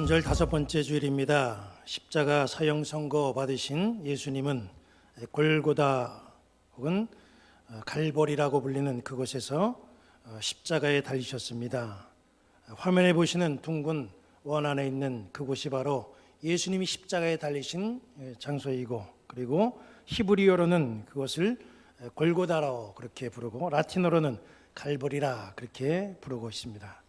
순절 다섯 번째 주일입니다. 십자가 사형 선고 받으신 예수님은 골고다 혹은 갈보리라고 불리는 그곳에서 십자가에 달리셨습니다. 화면에 보시는 둥근 원 안에 있는 그곳이 바로 예수님이 십자가에 달리신 장소이고 그리고 히브리어로는 그것을 골고다라고 그렇게 부르고 라틴어로는 갈보리라 그렇게 부르고 있습니다.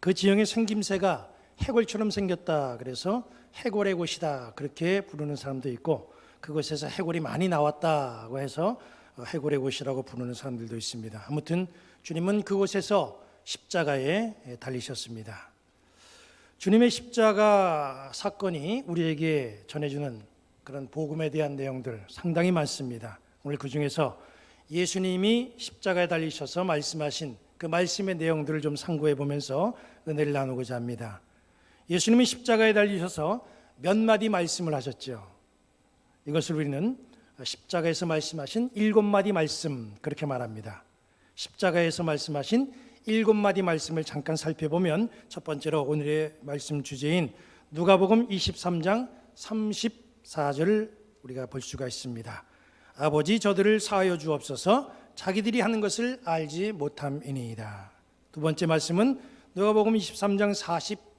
그 지형의 생김새가 해골처럼 생겼다 그래서 해골의 곳이다 그렇게 부르는 사람도 있고 그곳에서 해골이 많이 나왔다고 해서 해골의 곳이라고 부르는 사람들도 있습니다. 아무튼 주님은 그곳에서 십자가에 달리셨습니다. 주님의 십자가 사건이 우리에게 전해주는 그런 복음에 대한 내용들 상당히 많습니다. 오늘 그 중에서 예수님이 십자가에 달리셔서 말씀하신 그 말씀의 내용들을 좀 상고해 보면서 은혜를 나누고자 합니다. 예수님이 십자가에 달리셔서 몇 마디 말씀을 하셨죠. 이것을 우리는 십자가에서 말씀하신 일곱 마디 말씀 그렇게 말합니다. 십자가에서 말씀하신 일곱 마디 말씀을 잠깐 살펴보면 첫 번째로 오늘의 말씀 주제인 누가복음 23장 34절을 우리가 볼 수가 있습니다. 아버지 저들을 사하여 주옵소서 자기들이 하는 것을 알지 못함이니이다. 두 번째 말씀은 누가복음 23장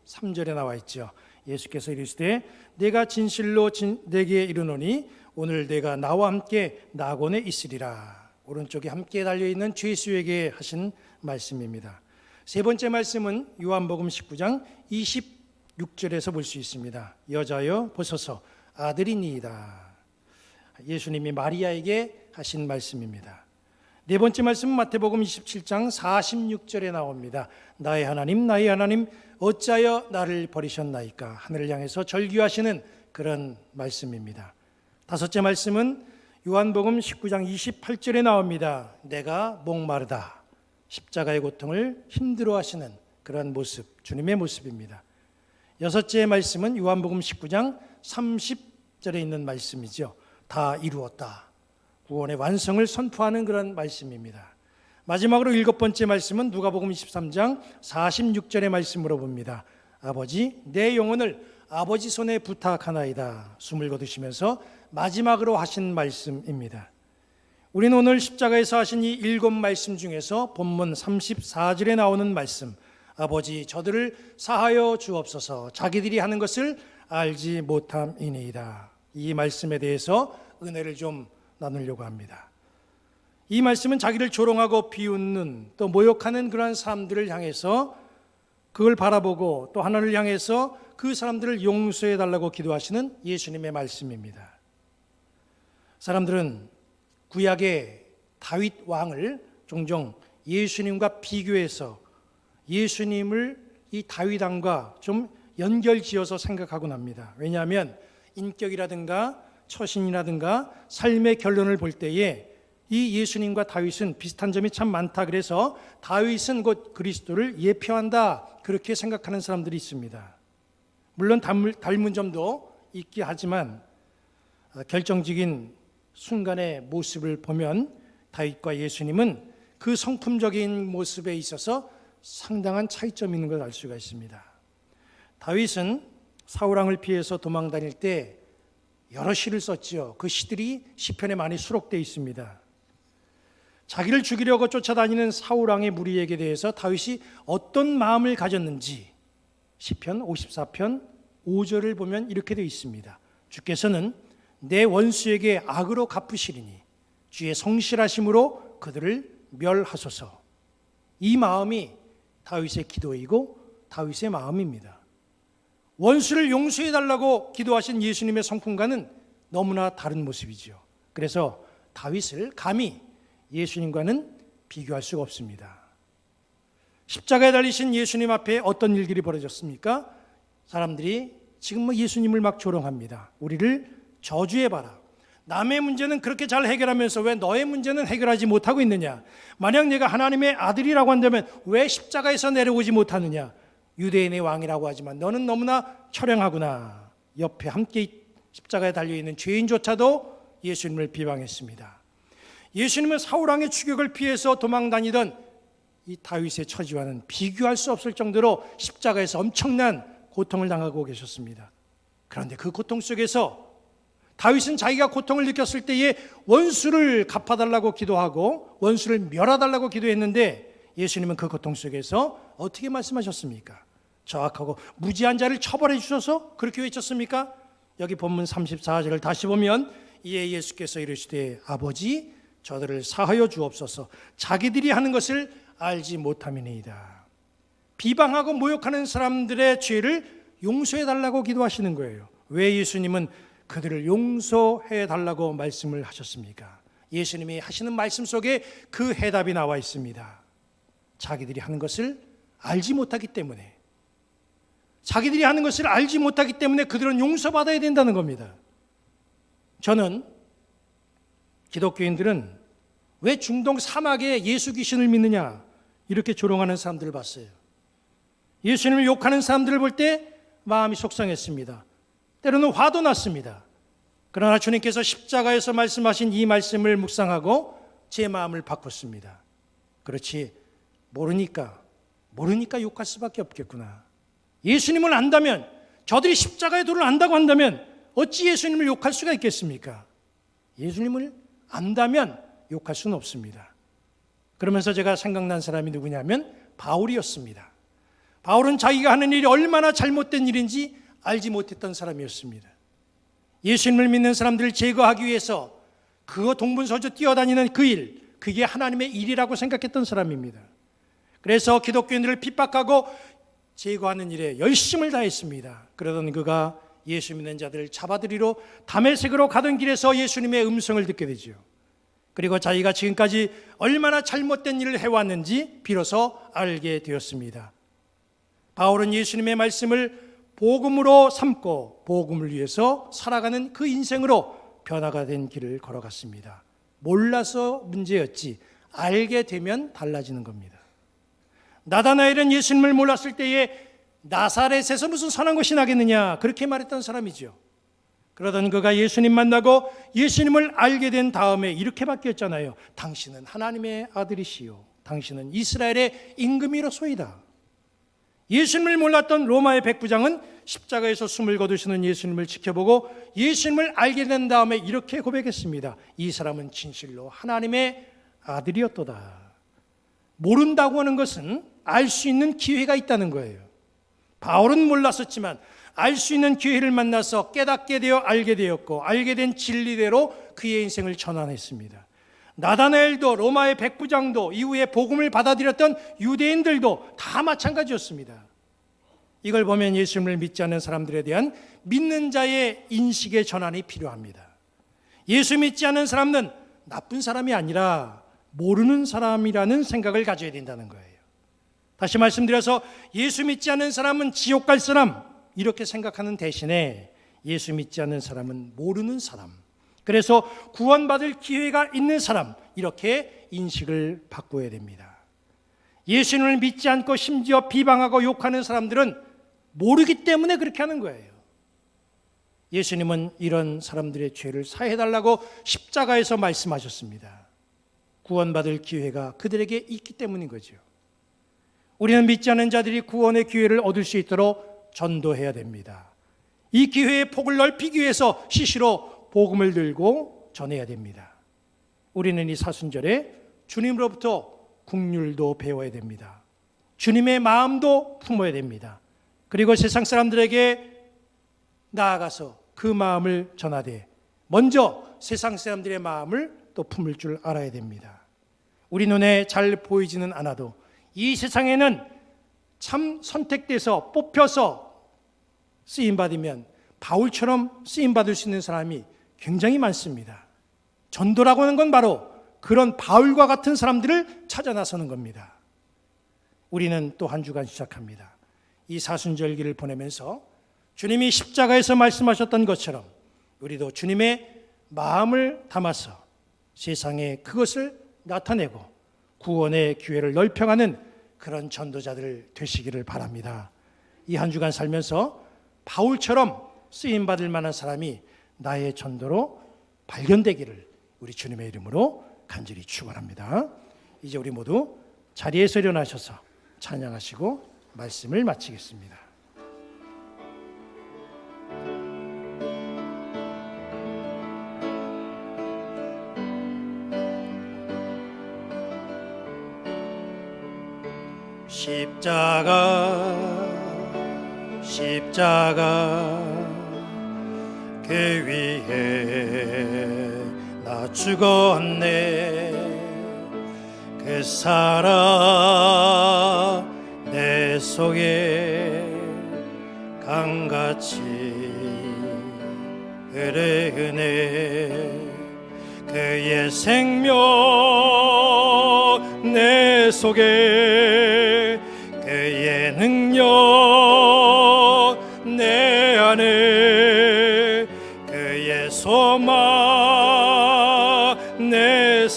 43절에 나와 있죠. 예수께서 이르시되 내가 진실로 진, 내게 이르노니 오늘 내가 나와 함께 낙원에 있으리라. 오른쪽에 함께 달려 있는 죄수에게 하신 말씀입니다. 세 번째 말씀은 요한복음 19장 26절에서 볼 수 있습니다. 여자여 보소서 아들이니이다. 예수님이 마리아에게 하신 말씀입니다. 네 번째 말씀은 마태복음 27장 46절에 나옵니다. 나의 하나님, 나의 하나님, 어찌하여 나를 버리셨나이까? 하늘을 향해서 절규하시는 그런 말씀입니다. 다섯째 말씀은 요한복음 19장 28절에 나옵니다. 내가 목마르다. 십자가의 고통을 힘들어 하시는 그런 모습, 주님의 모습입니다. 여섯째 말씀은 요한복음 19장 30절에 있는 말씀이죠. 다 이루었다. 구원의 완성을 선포하는 그런 말씀입니다. 마지막으로 일곱 번째 말씀은 누가복음 23장 46절의 말씀으로 봅니다. 아버지 내 영혼을 아버지 손에 부탁하나이다. 숨을 거두시면서 마지막으로 하신 말씀입니다. 우리는 오늘 십자가에서 하신 이 일곱 말씀 중에서 본문 34절에 나오는 말씀 아버지 저들을 사하여 주옵소서 자기들이 하는 것을 알지 못함이니이다. 이 말씀에 대해서 은혜를 좀 나누려고 합니다. 이 말씀은 자기를 조롱하고 비웃는 또 모욕하는 그러한 사람들을 향해서 그걸 바라보고 또 하나님을 향해서 그 사람들을 용서해 달라고 기도하시는 예수님의 말씀입니다. 사람들은 구약의 다윗 왕을 종종 예수님과 비교해서 예수님을 이 다윗 왕과 좀 연결지어서 생각하곤 합니다. 왜냐하면 인격이라든가 처신이라든가 삶의 결론을 볼 때에 이 예수님과 다윗은 비슷한 점이 참 많다. 그래서 다윗은 곧 그리스도를 예표한다. 그렇게 생각하는 사람들이 있습니다. 물론 닮은 점도 있기 하지만 아, 결정적인 순간의 모습을 보면 다윗과 예수님은 그 성품적인 모습에 있어서 상당한 차이점이 있는 걸 알 수가 있습니다. 다윗은 사울왕을 피해서 도망 다닐 때 여러 시를 썼지요. 그 시들이 시편에 많이 수록되어 있습니다. 자기를 죽이려고 쫓아다니는 사울 왕의 무리에게 대해서 다윗이 어떤 마음을 가졌는지 시편 54편 5절을 보면 이렇게 되어 있습니다. 주께서는 내 원수에게 악으로 갚으시리니 주의 성실하심으로 그들을 멸하소서. 이 마음이 다윗의 기도이고 다윗의 마음입니다. 원수를 용서해 달라고 기도하신 예수님의 성품과는 너무나 다른 모습이지요. 그래서 다윗을 감히 예수님과는 비교할 수가 없습니다. 십자가에 달리신 예수님 앞에 어떤 일들이 벌어졌습니까? 사람들이 지금 뭐 예수님을 막 조롱합니다. 우리를 저주해 봐라. 남의 문제는 그렇게 잘 해결하면서 왜 너의 문제는 해결하지 못하고 있느냐? 만약 내가 하나님의 아들이라고 한다면 왜 십자가에서 내려오지 못하느냐? 유대인의 왕이라고 하지만 너는 너무나 철량하구나. 옆에 함께 십자가에 달려 있는 죄인조차도 예수님을 비방했습니다. 예수님은 사울 왕의 추격을 피해서 도망 다니던 이 다윗의 처지와는 비교할 수 없을 정도로 십자가에서 엄청난 고통을 당하고 계셨습니다. 그런데 그 고통 속에서 다윗은 자기가 고통을 느꼈을 때에 원수를 갚아달라고 기도하고 원수를 멸하달라고 기도했는데 예수님은 그 고통 속에서 어떻게 말씀하셨습니까? 저악하고 무지한 자를 처벌해 주셔서 그렇게 외쳤습니까? 여기 본문 34절을 다시 보면 이에 예수께서 이르시되 아버지 저들을 사하여 주옵소서 자기들이 하는 것을 알지 못함이니이다. 비방하고 모욕하는 사람들의 죄를 용서해 달라고 기도하시는 거예요. 왜 예수님은 그들을 용서해 달라고 말씀을 하셨습니까? 예수님이 하시는 말씀 속에 그 해답이 나와 있습니다. 자기들이 하는 것을 알지 못하기 때문에 자기들이 하는 것을 알지 못하기 때문에 그들은 용서받아야 된다는 겁니다. 저는 기독교인들은 왜 중동 사막에 예수 귀신을 믿느냐 이렇게 조롱하는 사람들을 봤어요. 예수님을 욕하는 사람들을 볼 때 마음이 속상했습니다. 때로는 화도 났습니다. 그러나 주님께서 십자가에서 말씀하신 이 말씀을 묵상하고 제 마음을 바꿨습니다. 그렇지 모르니까 모르니까 욕할 수밖에 없겠구나. 예수님을 안다면 저들이 십자가의 도를 안다고 한다면 어찌 예수님을 욕할 수가 있겠습니까? 예수님을 안다면 욕할 수는 없습니다. 그러면서 제가 생각난 사람이 누구냐면 바울이었습니다. 바울은 자기가 하는 일이 얼마나 잘못된 일인지 알지 못했던 사람이었습니다. 예수님을 믿는 사람들을 제거하기 위해서 그거 동분서주 뛰어다니는 그 일, 그게 하나님의 일이라고 생각했던 사람입니다. 그래서 기독교인들을 핍박하고 제거하는 일에 열심을 다했습니다. 그러던 그가 예수 믿는 자들을 잡아들이러 담에색으로 가던 길에서 예수님의 음성을 듣게 되지요. 그리고 자기가 지금까지 얼마나 잘못된 일을 해왔는지 비로소 알게 되었습니다. 바울은 예수님의 말씀을 복음으로 삼고 복음을 위해서 살아가는 그 인생으로 변화가 된 길을 걸어갔습니다. 몰라서 문제였지 알게 되면 달라지는 겁니다. 나다나엘은 예수님을 몰랐을 때에 나사렛에서 무슨 선한 것이 나겠느냐 그렇게 말했던 사람이죠. 그러던 그가 예수님 만나고 예수님을 알게 된 다음에 이렇게 바뀌었잖아요. 당신은 하나님의 아들이시요. 당신은 이스라엘의 임금이로소이다. 예수님을 몰랐던 로마의 백부장은 십자가에서 숨을 거두시는 예수님을 지켜보고 예수님을 알게 된 다음에 이렇게 고백했습니다. 이 사람은 진실로 하나님의 아들이었도다. 모른다고 하는 것은 알 수 있는 기회가 있다는 거예요. 바울은 몰랐었지만 알 수 있는 기회를 만나서 깨닫게 되어 알게 되었고 알게 된 진리대로 그의 인생을 전환했습니다. 나다나엘도 로마의 백부장도 이후에 복음을 받아들였던 유대인들도 다 마찬가지였습니다. 이걸 보면 예수님을 믿지 않는 사람들에 대한 믿는 자의 인식의 전환이 필요합니다. 예수 믿지 않는 사람은 나쁜 사람이 아니라 모르는 사람이라는 생각을 가져야 된다는 거예요. 다시 말씀드려서 예수 믿지 않는 사람은 지옥 갈 사람 이렇게 생각하는 대신에 예수 믿지 않는 사람은 모르는 사람. 그래서 구원받을 기회가 있는 사람 이렇게 인식을 바꿔야 됩니다. 예수님을 믿지 않고 심지어 비방하고 욕하는 사람들은 모르기 때문에 그렇게 하는 거예요. 예수님은 이런 사람들의 죄를 사해달라고 십자가에서 말씀하셨습니다. 구원받을 기회가 그들에게 있기 때문인 거죠. 우리는 믿지 않는 자들이 구원의 기회를 얻을 수 있도록 전도해야 됩니다. 이 기회의 폭을 넓히기 위해서 시시로 복음을 들고 전해야 됩니다. 우리는 이 사순절에 주님으로부터 국률도 배워야 됩니다. 주님의 마음도 품어야 됩니다. 그리고 세상 사람들에게 나아가서 그 마음을 전하되 먼저 세상 사람들의 마음을 또 품을 줄 알아야 됩니다. 우리 눈에 잘 보이지는 않아도 이 세상에는 참 선택돼서 뽑혀서 쓰임 받으면 바울처럼 쓰임 받을 수 있는 사람이 굉장히 많습니다. 전도라고 하는 건 바로 그런 바울과 같은 사람들을 찾아 나서는 겁니다. 우리는 또 한 주간 시작합니다. 이 사순절기를 보내면서 주님이 십자가에서 말씀하셨던 것처럼 우리도 주님의 마음을 담아서 세상에 그것을 나타내고 구원의 기회를 넓혀가는 그런 전도자들 되시기를 바랍니다. 이 한 주간 살면서 바울처럼 쓰임 받을 만한 사람이 나의 전도로 발견되기를 우리 주님의 이름으로 간절히 축원합니다. 이제 우리 모두 자리에서 일어나셔서 찬양하시고 말씀을 마치겠습니다. 십자가 십자가 그 위에 나 죽었네. 그 사랑 내 속에 강같이 흐르네. 그의 생명 내 속에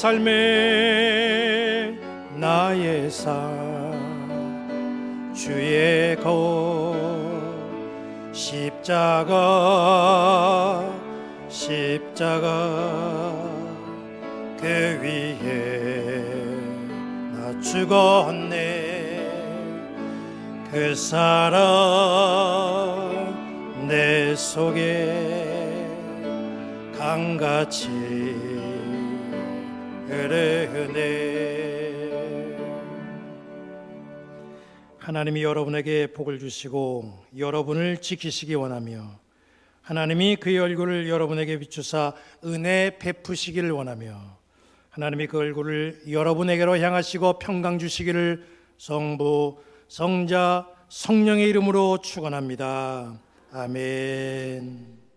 삶에 나의 삶. 주의 것 십자가 십자가 그 위에 나 죽었네. 그 사랑 내 속에 강같이 흐르네 하나님이 여러분에게 복을 주시고 여러분을 지키시기 원하며 하나님이 그의 얼굴을 여러분에게 비추사 은혜 베푸시기를 원하며 하나님이 그 얼굴을 여러분에게로 향하시고 평강 주시기를 성부 성자 성령의 이름으로 축원합니다. 아멘.